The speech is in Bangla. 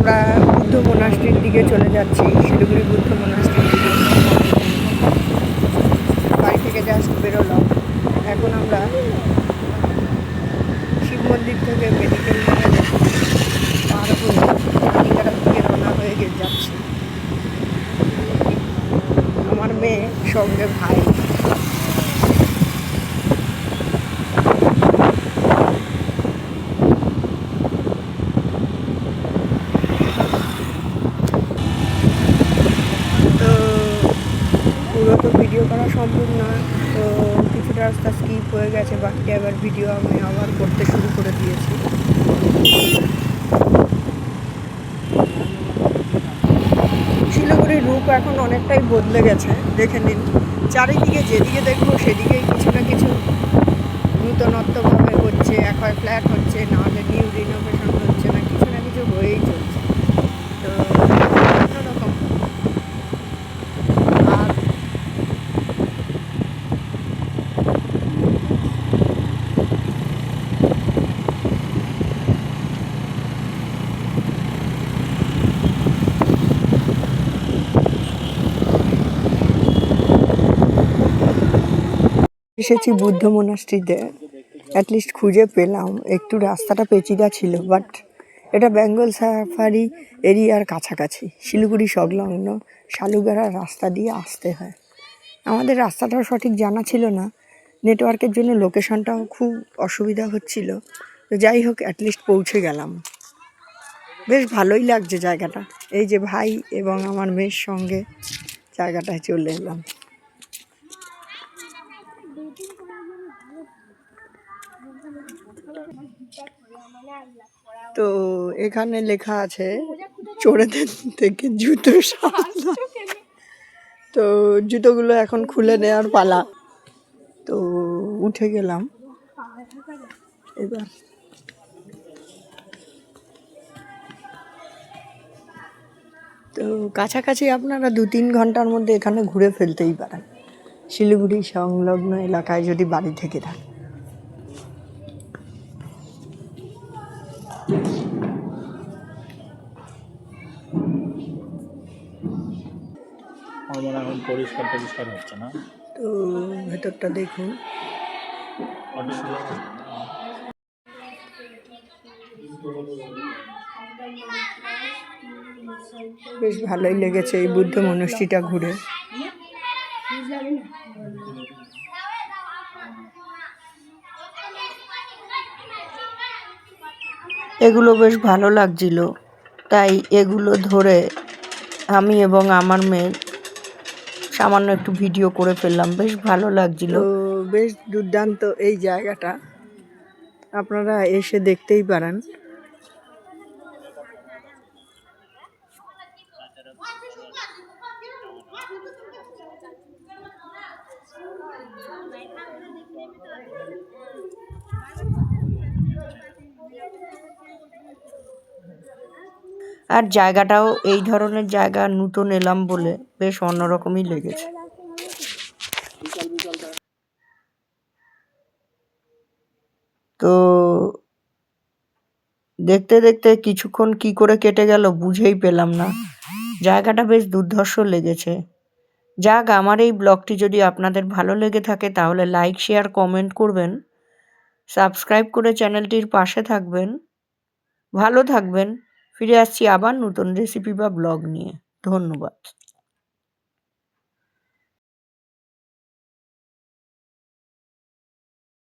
আমরা বুদ্ধ মোনাস্ট্রির দিকে চলে যাচ্ছি, শিলিগুড়ি বুদ্ধ মোনাস্ট্রির দিকে। বাড়ি থেকে জাস্ট বেরোলাম। এখন আমরা শিব মন্দির থেকে মেডিকেল পার হয়ে রওনা হয়ে গে যাচ্ছি। আমার মেয়ে সঙ্গে ভাই তো পুরো তো ভিডিও করা সম্ভব না। তো কিছুটা রাস্তা স্কিপ হয়ে গেছে বাকিটা আবার ভিডিও আমি আবার করতে শুরু করে দিয়েছি। শিলিগুড়ির রূপ এখন অনেকটাই বদলে গেছে, দেখে নিন। চারিদিকে যেদিকে দেখব সেদিকেই কিছু না কিছু নূতনত্বভাবে হচ্ছে এক হয় ফ্ল্যাট হচ্ছে নাহলে নিউ রিনোভেশন হচ্ছে না, কিছু না কিছু হয়েই চলছে তো অন্যরকম আর এসেছি বুদ্ধ মোনাস্ট্রিতে। অ্যাটলিস্ট খুঁজে পেলাম, একটু রাস্তাটা পেচিদা ছিল বাট এটা বেঙ্গল সাফারি এরিয়ার কাছাকাছি, শিলিগুড়ি সংলগ্ন শালুগাড়া রাস্তা দিয়ে আসতে হয়। আমাদের রাস্তাটাও সঠিক জানা ছিল না নেটওয়ার্কের জন্য লোকেশনটাও খুব অসুবিধা হচ্ছিল। তো যাই হোক অ্যাটলিস্ট পৌঁছে গেলাম। বেশ ভালোই লাগছে জায়গাটা। এই যে ভাই এবং আমার মেয়ের সঙ্গে জায়গাটায় চলে এলাম। তো এখানে লেখা আছে, চোরেদের থেকে জুতো তো জুতোগুলো এখন খুলে নেওয়ার পালা। তো উঠে গেলাম। এবার তো কাছাকাছি আপনারা দু তিন ঘণ্টার মধ্যে এখানে ঘুরে ফেলতেই পারেন। শিলিগুড়ি সংলগ্ন এলাকায় যদি বাড়ি থেকে থাকে আমার এখন পরিষ্কার টরিষ্কার হচ্ছে না? তো ভেতরটা দেখুন। বেশ ভালোই লেগেছে এই বুদ্ধ মনস্ট্রিটা ঘুরে। এগুলো বেশ ভালো লাগছিল। তাই এগুলো ধরে আমি এবং আমার মেয়ে সামান্য একটু ভিডিও করে ফেললাম। বেশ ভালো লাগছিল। বেশ দুর্দান্ত এই জায়গাটা। আপনারা এসে দেখতেই পারেন। আর জায়গাটাও এই ধরনের জায়গা নতুন এলাম বলে বেশ অন্যরকমই লেগেছে। তো দেখতে দেখতে কিছুক্ষণ কি করে কেটে গেল বুঝেই পেলাম না। জায়গাটা বেশ দুর্ধর্ষ লেগেছে। যাক, আমার এই ব্লগটি যদি আপনাদের ভালো লেগে থাকে তাহলে লাইক, শেয়ার, কমেন্ট করবেন। সাবস্ক্রাইব করে চ্যানেলটির পাশে থাকবেন। ভালো থাকবেন। ফিরে আসছি আবার নতুন রেসিপি বা ব্লগ নিয়ে। ধন্যবাদ।